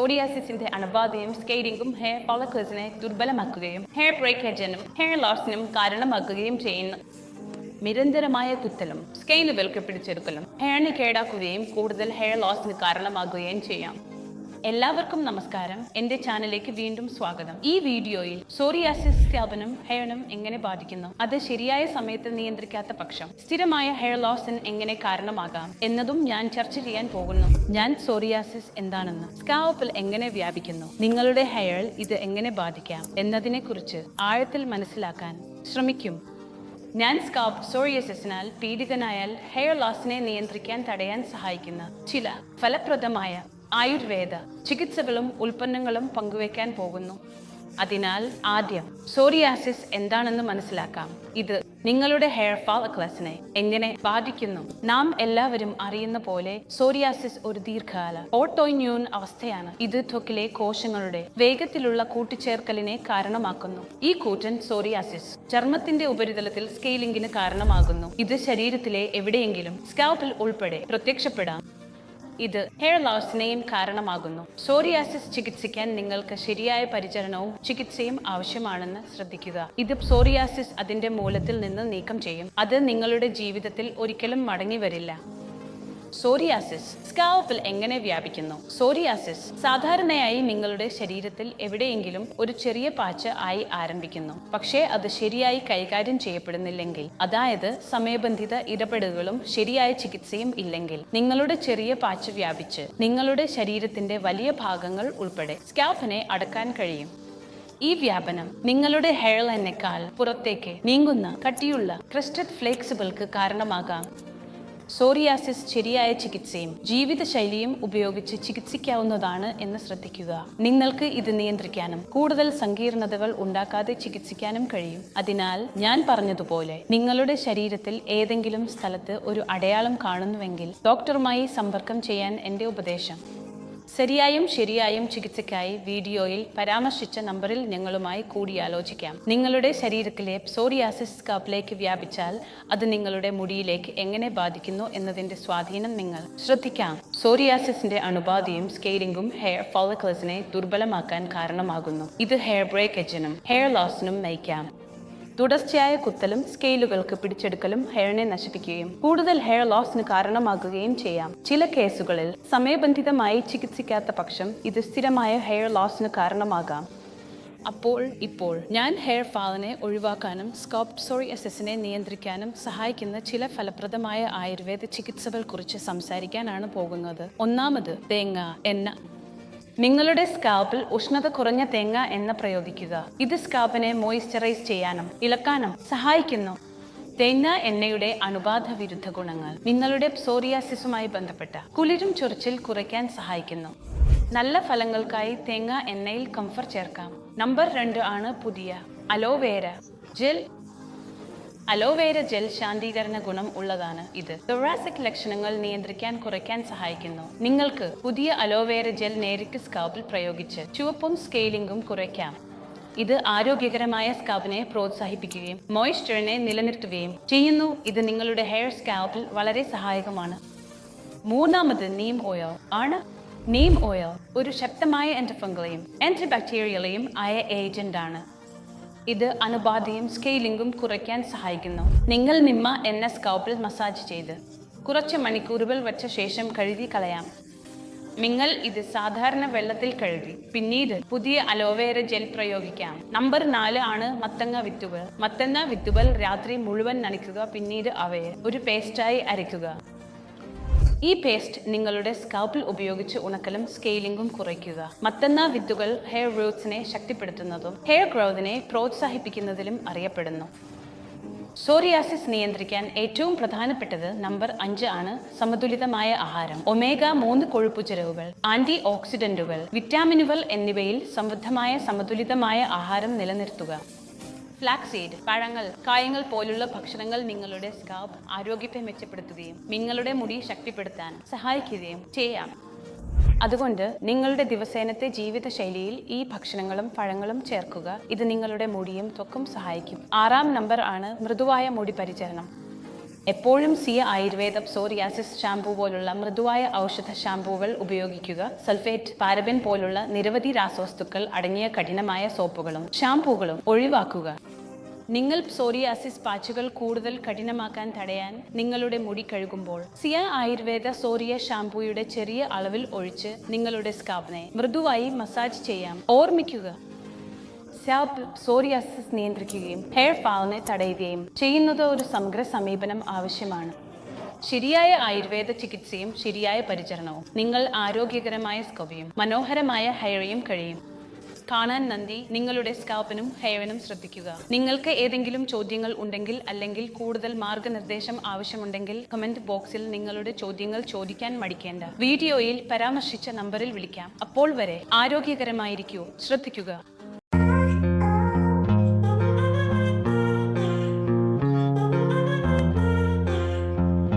സോറിയാസിസിന്റെ അണുബാധയും സ്കേഡിംഗും ഹെയർ ഫോളക്കിൾസിനെ ദുർബലമാക്കുകയും ഹെയർ ബ്രേക്കേജിനും ഹെയർ ലോസിനും കാരണമാക്കുകയും ചെയ്യുന്നു. നിരന്തരമായ കുത്തലും സ്കെയിലുകൾക്ക് പിടിച്ചെടുക്കലും ഹെയറിന് കേടാക്കുകയും കൂടുതൽ ഹെയർ ലോസിന് കാരണമാകുകയും ചെയ്യാം. എല്ലാവർക്കും നമസ്കാരം. എന്റെ ചാനലിലേക്ക് വീണ്ടും സ്വാഗതം. ഈ വീഡിയോയിൽ സോറിയാസിസ് സ്ഥാപനം ഹെയണം എങ്ങനെ ബാധിക്കുന്നു? അത് ശരിയായ സമയത്ത് നിയന്ത്രിക്കാത്ത പക്ഷം സ്ഥിരമായ ഹെയർ ലോസിന് എങ്ങനെ കാരണമാകാം എന്നതും ഞാൻ ചർച്ച ചെയ്യാൻ പോകുന്നു. ഞാൻ സോറിയാസിസ് എന്താണെന്ന്? സ്കാവപ്പിൽ എങ്ങനെ വ്യാപിക്കുന്നു? നിങ്ങളുടെ ഹെയർ ഇത് എങ്ങനെ ബാധിക്കാം എന്നതിനെക്കുറിച്ച് ആഴത്തിൽ മനസ്സിലാക്കാൻ ശ്രമിക്കും. ഞാൻ സ്കാബ് സോറിയസിനാൽ പീഡിതനായാൽ ഹെയർ ലോസിനെ നിയന്ത്രിക്കാൻ തടയാൻ സഹായിക്കുന്ന ചില ഫലപ്രദമായ ആയുർവേദ ചികിത്സകളും ഉൽപ്പന്നങ്ങളും പങ്കുവയ്ക്കാൻ പോകുന്നു. അതിനാൽ ആദ്യം സോറിയാസിസ് എന്താണെന്ന് മനസ്സിലാക്കാം. ഇത് നിങ്ങളുടെ ഹെയർ ഫോളക്ലസിനെ എങ്ങനെ ബാധിക്കുന്നു? നാം എല്ലാവരും അറിയുന്ന പോലെ സോറിയാസിസ് ഒരു ദീർഘകാല ഓട്ടോന്യൂൺ അവസ്ഥയാണ്. ഇത് ത്വക്കിലെ കോശങ്ങളുടെ വേഗത്തിലുള്ള കൂട്ടിച്ചേർക്കലിനെ കാരണമാക്കുന്നു. ഈ കൂറ്റൻ സോറിയാസിസ് ചർമ്മത്തിന്റെ ഉപരിതലത്തിൽ സ്കെയിലിംഗിന് കാരണമാകുന്നു. ഇത് ശരീരത്തിലെ എവിടെയെങ്കിലും സ്കാൽപ്പിൽ ഉൾപ്പെടെ പ്രത്യക്ഷപ്പെടാം. ഇത് ഹെയർ ലോസിനെയും കാരണമാകുന്നു. സോറിയാസിസ് ചികിത്സിക്കാൻ നിങ്ങൾക്ക് ശരിയായ പരിചരണവും ചികിത്സയും ആവശ്യമാണെന്ന് ശ്രദ്ധിക്കുക. ഇത് സോറിയാസിസ് അതിന്റെ മൂലത്തിൽ നിന്ന് നീക്കം ചെയ്യും. അത് നിങ്ങളുടെ ജീവിതത്തിൽ ഒരിക്കലും മടങ്ങി വരില്ല. സോറിയാസിസ് സ്കാൽപ്പിൽ എങ്ങനെ വ്യാപിക്കുന്നു? സോറിയാസിസ് സാധാരണയായി നിങ്ങളുടെ ശരീരത്തിൽ എവിടെയെങ്കിലും ഒരു ചെറിയ പാച്ച് ആയി ആരംഭിക്കുന്നു. പക്ഷേ അത് ശരിയായി കൈകാര്യം ചെയ്യപ്പെടുന്നില്ലെങ്കിൽ അതായത് സമയബന്ധിത ഇടപെടലുകളും ശരിയായ ചികിത്സയും ഇല്ലെങ്കിൽ നിങ്ങളുടെ ചെറിയ പാച്ച് വ്യാപിച്ച് നിങ്ങളുടെ ശരീരത്തിന്റെ വലിയ ഭാഗങ്ങൾ ഉൾപ്പെടെ സ്കാൽപ്പിനെ അടക്കാൻ കഴിയും. ഈ വ്യാപനം നിങ്ങളുടെ ഹെയർ ലൈനേക്കാൾ പുറത്തേക്ക് നീങ്ങുന്ന കട്ടിയുള്ള ക്രിസ്റ്റഡ് ഫ്ലേക്സിബിൾക്ക് കാരണമാകാം. സോറിയാസിസ് ശരിയായ ചികിത്സയും ജീവിതശൈലിയും ഉപയോഗിച്ച് ചികിത്സിക്കാവുന്നതാണ് എന്ന് ശ്രദ്ധിക്കുക. നിങ്ങൾക്ക് ഇത് നിയന്ത്രിക്കാനും കൂടുതൽ സങ്കീർണതകൾ ഉണ്ടാക്കാതെ ചികിത്സിക്കാനും കഴിയും. അതിനാൽ ഞാൻ പറഞ്ഞതുപോലെ നിങ്ങളുടെ ശരീരത്തിൽ ഏതെങ്കിലും സ്ഥലത്ത് ഒരു അടയാളം കാണുന്നുവെങ്കിൽ ഡോക്ടറുമായി സമ്പർക്കം ചെയ്യാൻ എന്റെ ഉപദേശം. ശരിയായും ശരിയായും ചികിത്സയ്ക്കായി വീഡിയോയിൽ പരാമർശിച്ച നമ്പറിൽ ഞങ്ങളുമായി കൂടിയാലോചിക്കാം. നിങ്ങളുടെ ശരീരത്തിലെ സോറിയാസിസ് സ്കാപ്പിലേക്ക് വ്യാപിച്ചാൽ അത് നിങ്ങളുടെ മുടിയിലേക്ക് എങ്ങനെ ബാധിക്കുന്നു എന്നതിന്റെ സ്വാധീനം നിങ്ങൾ ശ്രദ്ധിക്കാം. സോറിയാസിസിന്റെ അണുബാധയും സ്കെയിലിംഗും ഹെയർ ഫോളിക്കിൾസിനെ ദുർബലമാക്കാൻ കാരണമാകുന്നു. ഇത് ഹെയർ ബ്രേക്കേജിനും ഹെയർ ലോസിനും നയിക്കാം. തുടർച്ചയായ കുത്തലും സ്കെയിലുകൾക്ക് പിടിച്ചെടുക്കലും ഹെയറിനെ നശിപ്പിക്കുകയും കൂടുതൽ ഹെയർ ലോസിന് കാരണമാകുകയും ചെയ്യാം. ചില കേസുകളിൽ സമയബന്ധിതമായി ചികിത്സിക്കാത്ത പക്ഷം ഇത് സ്ഥിരമായ ഹെയർ ലോസിന് കാരണമാകാം. അപ്പോൾ ഇപ്പോൾ ഞാൻ ഹെയർ ഫാളിനെ ഒഴിവാക്കാനും സ്കോപ്പ് സോറിയസിനെ നിയന്ത്രിക്കാനും സഹായിക്കുന്ന ചില ഫലപ്രദമായ ആയുർവേദ ചികിത്സകൾ കുറിച്ച് സംസാരിക്കാനാണ് പോകുന്നത്. ഒന്നാമത് തേങ്ങ എണ്ണ. നിങ്ങളുടെ സ്കാൽപ്പിൽ ഉഷ്ണത കുറഞ്ഞ തേങ്ങ എണ്ണ പ്രയോഗിക്കുക. ഇത് സ്കാൽപ്പിനെ മോയിസ്ചറൈസ് ചെയ്യാനും ഇളക്കാനും സഹായിക്കുന്നു. തേങ്ങ എണ്ണയുടെ അനുബാധ വിരുദ്ധ ഗുണങ്ങൾ നിങ്ങളുടെ സോറിയാസിസുമായി ബന്ധപ്പെട്ട കുളിരും ചൊറിച്ചിൽ കുറയ്ക്കാൻ സഹായിക്കുന്നു. നല്ല ഫലങ്ങൾക്കായി തേങ്ങ എണ്ണയിൽ കംഫർ ചേർക്കാം. നമ്പർ രണ്ട് ആണ് പുതിയ aloe vera gel aloe vera gel ശാന്തീകരണ ഗുണം ഉള്ളതാണ് ഇത്. തൊറാസിക് ലക്ഷണങ്ങൾ നിയന്ത്രിക്കാൻ കുറയ്ക്കാൻ സഹായിക്കുന്നു. നിങ്ങൾക്ക് പുതിയ അലോവേര ജെൽ നേരിട്ട് സ്കാബിൽ പ്രയോഗിച്ച് ചുവപ്പും സ്കെയിലിംഗും കുറയ്ക്കാം. ഇത് ആരോഗ്യകരമായ സ്കാബിനെ പ്രോത്സാഹിപ്പിക്കുകയും മോയ്സ്ചറിനെ നിലനിർത്തുകയും ചെയ്യുന്നു. ഇത് നിങ്ങളുടെ ഹെയർ സ്കാബിൽ വളരെ സഹായകമാണ്. മൂന്നാമത് നീം ഓയിൽ ആണ്. നീം ഓയിൽ ഒരു ശക്തമായ എന്റഫംഗിളെയും ആന്റിബാക്ടീരിയലെയും ആയ ഏജന്റ് ആണ്. ഇത് അണുബാധയും സ്കെയിലിംഗും കുറയ്ക്കാൻ സഹായിക്കുന്നു. നിങ്ങൾ നിമ്മ എന്ന സ്കൗപ്പിൽ മസാജ് ചെയ്ത് കുറച്ച് മണിക്കൂറുകൾ വച്ച ശേഷം കഴുകി കളയാം. നിങ്ങൾ ഇത് സാധാരണ വെള്ളത്തിൽ കഴുകി പിന്നീട് പുതിയ അലോവേര ജെൽ പ്രയോഗിക്കാം. നമ്പർ നാല് ആണ് മത്തങ്ങ വിത്തുകൾ. മത്തങ്ങ വിത്തുകൾ രാത്രി മുഴുവൻ നനയ്ക്കുക പിന്നീട് അവയെ ഒരു പേസ്റ്റായി അരയ്ക്കുക. ഈ പേസ്റ്റ് നിങ്ങളുടെ സ്കാൽപ്പിൽ ഉപയോഗിച്ച് ഉണക്കലും സ്കെയിലിംഗും കുറയ്ക്കുക. മത്തന്ന വിത്തുകൾ ഹെയർ റൂട്ട്സിനെ ശക്തിപ്പെടുത്തുന്നതും ഹെയർ ഗ്രോത്തിനെ പ്രോത്സാഹിപ്പിക്കുന്നതിലും അറിയപ്പെടുന്നു. സോറിയാസിസ് നിയന്ത്രിക്കാൻ ഏറ്റവും പ്രധാനപ്പെട്ടത് നമ്പർ അഞ്ച് ആണ് സമതുലിതമായ ആഹാരം. ഒമേഗ മൂന്ന് കൊഴുപ്പു ചേരുവകൾ ആന്റി ഓക്സിഡന്റുകൾ വിറ്റാമിനുകൾ എന്നിവയിൽ സമൃദ്ധമായ സമതുലിതമായ ആഹാരം നിലനിർത്തുക. ഫ്ലാക്സീഡ് പഴങ്ങൾ കായങ്ങൾ പോലുള്ള ഭക്ഷണങ്ങൾ നിങ്ങളുടെ സ്കാബ് ആരോഗ്യത്തെ മെച്ചപ്പെടുത്തുകയും നിങ്ങളുടെ മുടി ശക്തിപ്പെടുത്താൻ സഹായിക്കുകയും ചെയ്യാം. അതുകൊണ്ട് നിങ്ങളുടെ ദിവസേനത്തെ ജീവിതശൈലിയിൽ ഈ ഭക്ഷണങ്ങളും പഴങ്ങളും ചേർക്കുക. ഇത് നിങ്ങളുടെ മുടിയും ത്വക്കും സഹായിക്കും. ആറാം നമ്പർ ആണ് മൃദുവായ മുടി പരിചരണം. എപ്പോഴും സിയ ആയുർവേദം സോറിയാസിസ് ഷാംപൂ പോലുള്ള മൃദുവായ ഔഷധ ഷാംപൂകൾ ഉപയോഗിക്കുക. സൾഫേറ്റ് പാരബൻ പോലുള്ള നിരവധി രാസവസ്തുക്കൾ അടങ്ങിയ കഠിനമായ സോപ്പുകളും ഷാംപൂകളും ഒഴിവാക്കുക. നിങ്ങൾ സോറിയാസിസ് പാച്ചുകൾ കൂടുതൽ കഠിനമാക്കാൻ തടയാൻ നിങ്ങളുടെ മുടി കഴുകുമ്പോൾ സിയ ആയുർവേദ സോറിയ ഷാംപൂയുടെ ചെറിയ അളവിൽ ഒഴിച്ച് നിങ്ങളുടെ സ്കാബിനെ മൃദുവായി മസാജ് ചെയ്യാം. ഓർമ്മിക്കുക സ്കാൽപ്പ് സോറിയാസിസ് നിയന്ത്രിക്കുകയും ഹെയർ ഫാളിനെ തടയുകയും ചെയ്യുന്നത് ഒരു സമഗ്ര സമീപനം ആവശ്യമാണ്. ശരിയായ ആയുർവേദ ചികിത്സയും ശരിയായ പരിചരണവും നിങ്ങൾ ആരോഗ്യകരമായ സ്കവയും മനോഹരമായ ഹെയറിയും കഴിയും. കാണാൻ നന്ദി. നിങ്ങളുടെ സ്കാപ്പിനും ഹെയറിനും ശ്രദ്ധിക്കുക. നിങ്ങൾക്ക് ഏതെങ്കിലും ചോദ്യങ്ങൾ ഉണ്ടെങ്കിൽ അല്ലെങ്കിൽ കൂടുതൽ മാർഗനിർദ്ദേശം ആവശ്യമുണ്ടെങ്കിൽ കമന്റ് ബോക്സിൽ നിങ്ങളുടെ ചോദ്യങ്ങൾ ചോദിക്കാൻ മടിക്കേണ്ട. വീഡിയോയിൽ പരാമർശിച്ച നമ്പറിൽ വിളിക്കാം. അപ്പോൾ വരെ ആരോഗ്യകരമായിരിക്കൂ. ശ്രദ്ധിക്കുക.